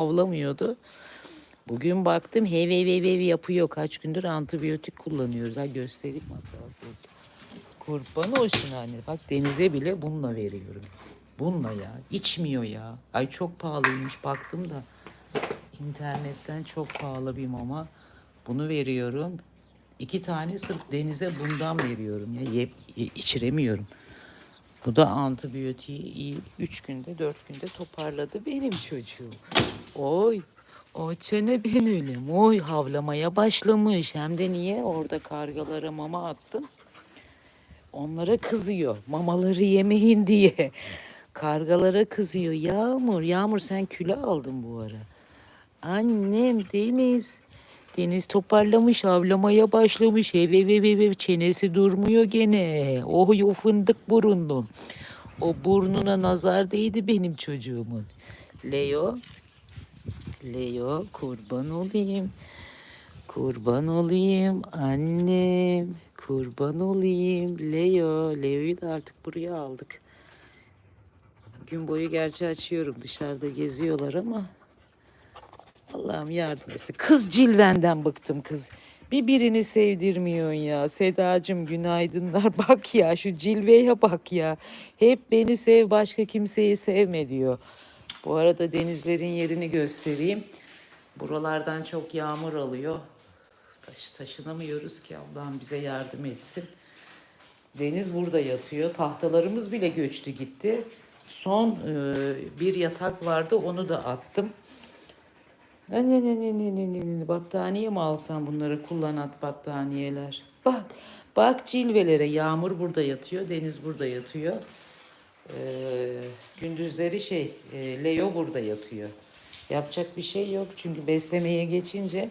havlamıyordu. Bugün baktım hev hev hev hev yapıyor. Kaç gündür antibiyotik kullanıyoruz. Ha göstereyim hatta. Kurban olsun anne. Bak denize bile bununla veriyorum. Bununla ya. İçmiyor ya. Ay çok pahalıymış baktım da. İnternetten çok pahalı bir mama. Bunu veriyorum. İki tane sırf denize bundan veriyorum ya. Yep, içiremiyorum. Bu da antibiyotiği iyi. Üç günde, dört günde toparladı benim çocuğum. Oy, o çene ben ölüm. Oy havlamaya başlamış. Hem de niye? Orada kargalara mama attım. Onlara kızıyor. Mamaları yemeyin diye. Kargalara kızıyor. Yağmur, Yağmur sen kilo aldın bu ara. Annem Deniz. Deniz toparlamış, avlamaya başlamış. Ev ev ev, ev. çenesi durmuyor gene. Oh o fındık burunlu. O burnuna nazar değdi benim çocuğumun. Leo, Leo kurban olayım. Kurban olayım annem. Kurban olayım. Leo, Leo'yu da artık buraya aldık. Gün boyu gerçi açıyorum. Dışarıda geziyorlar ama Allah'ım yardım etsin. Kız cilvenden bıktım kız. Bir birini sevdirmiyorsun ya. Sedacığım günaydınlar. Bak ya şu cilveye bak ya. Hep beni sev başka kimseyi sevme diyor. Bu arada denizlerin yerini göstereyim. Buralardan çok yağmur alıyor. Taş, taşınamıyoruz ki Allah'ım bize yardım etsin. Deniz burada yatıyor. Tahtalarımız bile göçtü gitti. Son e, bir yatak vardı onu da attım. Ne ne ne ne ne ne ne battaniye mi alsam bunları kullanat battaniyeler. Bak bak cilvelere yağmur burada yatıyor deniz burada yatıyor. Ee, gündüzleri şey e, Leo burada yatıyor. Yapacak bir şey yok çünkü beslemeye geçince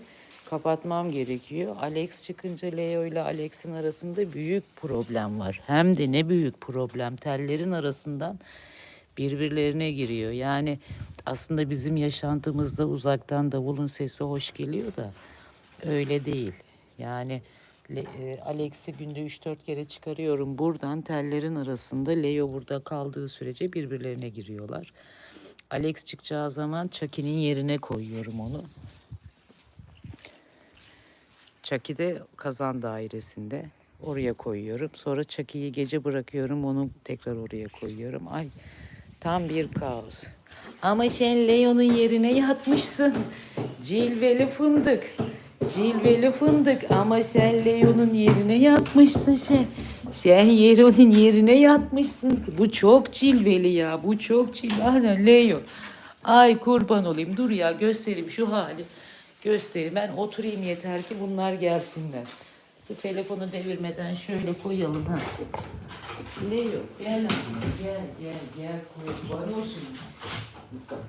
kapatmam gerekiyor. Alex çıkınca Leo ile Alex'in arasında büyük problem var. Hem de ne büyük problem tellerin arasından birbirlerine giriyor. Yani aslında bizim yaşantımızda uzaktan davulun sesi hoş geliyor da öyle değil. Yani Alex'i günde 3-4 kere çıkarıyorum buradan tellerin arasında Leo burada kaldığı sürece birbirlerine giriyorlar. Alex çıkacağı zaman Chucky'nin yerine koyuyorum onu. Chucky de kazan dairesinde. Oraya koyuyorum. Sonra Chucky'yi gece bırakıyorum. Onu tekrar oraya koyuyorum. Ay tam bir kaos. Ama sen Leo'nun yerine yatmışsın. Cilveli fındık. Cilveli fındık ama sen Leo'nun yerine yatmışsın sen. Sen Leo'nun yerine yatmışsın. Bu çok cilveli ya. Bu çok cilveli. Aynen Leo. Ay kurban olayım. Dur ya göstereyim şu hali. Göstereyim. Ben oturayım yeter ki bunlar gelsinler. Bu telefonu devirmeden şöyle koyalım ha. Leo gel gel gel gel kurban olsun.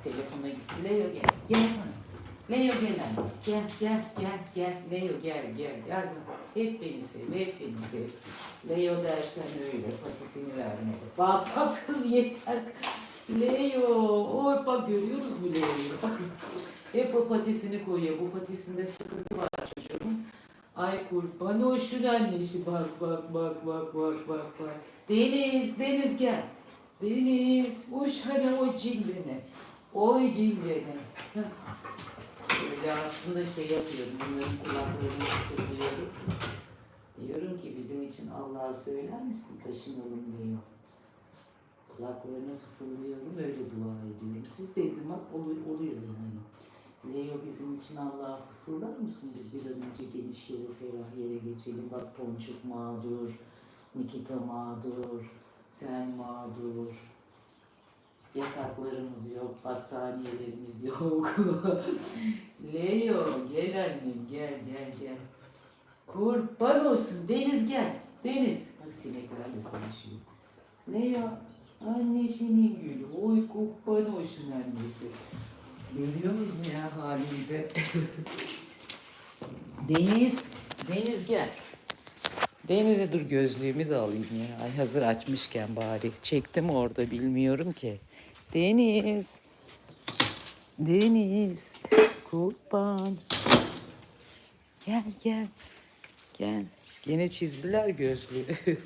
Telefona gitti. Leo gel gel bana. Leo gel. Gel gel gel gel. Leo gel gel gel. Hep beni sev hep beni sev. Leo dersen öyle patisini verme. Bak bak kız yeter. Leo. Oy bak görüyoruz mu Leo'yu? Hep o patisini koyuyor. Bu patisinde sıkıntı var çocuğun. Ay kurban olsun annesi bak bak bak bak bak bak bak. Deniz, Deniz gel. Deniz, uç hadi o cilvene. Oy cilvene. Böyle aslında şey yapıyorum, bunların kulaklarını kısıtlıyorum. Diyorum ki bizim için Allah'a söyler misin taşınalım diyor. Kulaklarını fısıldıyorum, öyle dua ediyorum. Siz de bak oluyor, oluyor yani. Leo bizim için Allah'a fısıldar mısın? Biz bir an önce geniş yere, ferah yere geçelim. Bak Ponçuk mağdur, Nikita mağdur, sen mağdur. Yataklarımız yok, battaniyelerimiz yok. Leo gel annem gel gel gel. Kurban olsun Deniz gel. Deniz. Bak sineklerle savaşıyor. Leo annesinin gülü. Oy kurban olsun annesi. Görüyor musun ya halimizi? Deniz, Deniz gel. Deniz'e dur gözlüğümü de alayım ya. Ay hazır açmışken bari. Çektim orada bilmiyorum ki. Deniz. Deniz. Kurban. Gel gel. Gel. Gene çizdiler gözlüğü.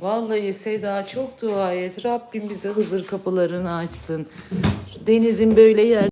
Vallahi Seda çok dua et. Rabbim bize Hızır kapılarını açsın. Şu denizin böyle yer